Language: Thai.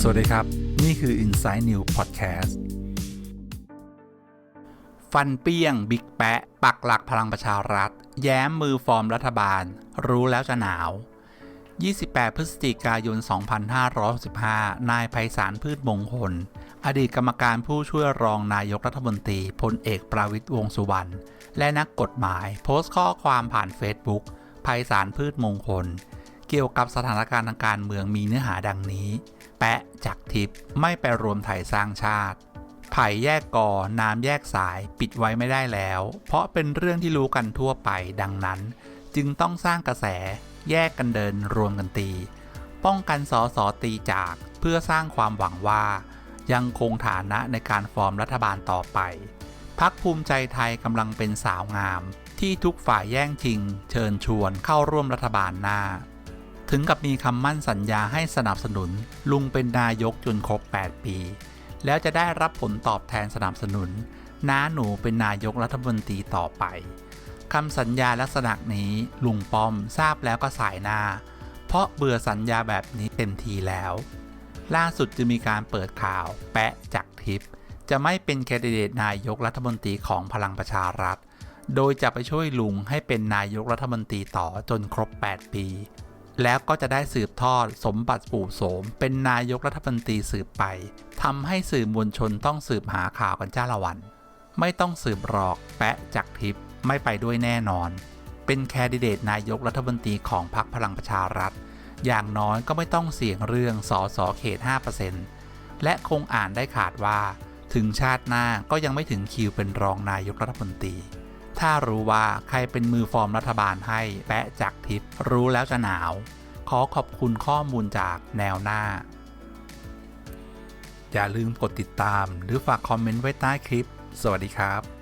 สวัสดีครับ นี่คือ Inside New Podcast ฟันเปี้ยง บิ๊กแปะ ปักหลักพลังประชารัฐ แย้มมือฟอร์มรัฐบาล รู้แล้วจะหนาว 28 พฤศจิกายน 2565 นายไพศาลพืชมงคล อดีตกรรมการผู้ช่วยรองนายกรัฐมนตรีพลเอกประวิตยวงสุวรรณ และนักกฎหมาย โพสต์ข้อความผ่านเฟซบุ๊ก ไพศาลพืชมงคล เกี่ยวกับสถานการณ์ทางการเมืองมีเนื้อหาดังนี้ แปะจากทิพย์ไม่ไปรวมไทยสร้างชาติไผ่แยกกอน้ำแยกสายปิดไว้ไม่ได้แล้ว เพราะเป็นเรื่องที่รู้กันทั่วไปดังนั้น จึงต้องสร้างกระแส แยกกันเดินรวมกันตี ป้องกันสอสอตีจากเพื่อสร้างความหวังว่า ยังคงฐานะในการฟอร์มรัฐบาลต่อไปพักภูมิใจไทยกำลังเป็นสาวงาม ที่ทุกฝ่ายแย่งชิง เชิญชวนเข้าร่วมรัฐบาลหน้า ถึงกับมีคำมั่นสัญญาให้สนับสนุน ลุงเป็นนายกจนครบ 8 ปี แล้วจะได้รับผลตอบแทนสนับสนุน น้าหนูเป็นนายกรัฐมนตรีต่อไปคำสัญญาลักษณะนี้ลุงป้อมทราบแล้วก็สายหน้า เพราะเบื่อสัญญาแบบนี้เต็มทีแล้ว ล่าสุดจะมีการเปิดข่าวแปะจากทิพย์จะไม่เป็นแคนดิเดตนายกรัฐมนตรีของพลังประชารัฐ โดยจะไปช่วยลุงให้เป็นนายกรัฐมนตรีต่อจนครบ 8 ปี แล้วก็จะได้สืบทอดสมบัติปู่โสม เป็นนายกรัฐมนตรีสืบไปทำให้สื่อมวลชนต้องสืบหาข่าวกันจ้าละวัน ไม่ต้องสืบหรอกแปะจากทิพย์ไม่ไปด้วยแน่นอน เป็นแคนดิเดตนายกรัฐมนตรีของพรรคพลังประชารัฐ อย่างน้อยก็ไม่ต้องเสี่ยงเรื่องสอสอเขต 5%และคงอ่านได้ขาดว่า ถึงชาติหน้าก็ยังไม่ถึงคิวเป็นรองนายกรัฐมนตรี ถ้ารู้ว่าใครเป็นมือฟอร์มรัฐบาลให้แปะจากทิพย์รู้แล้วจะหนาว ขอขอบคุณข้อมูลจากแนวหน้า อย่าลืมกดติดตามหรือฝากคอมเมนต์ไว้ใต้คลิป สวัสดีครับ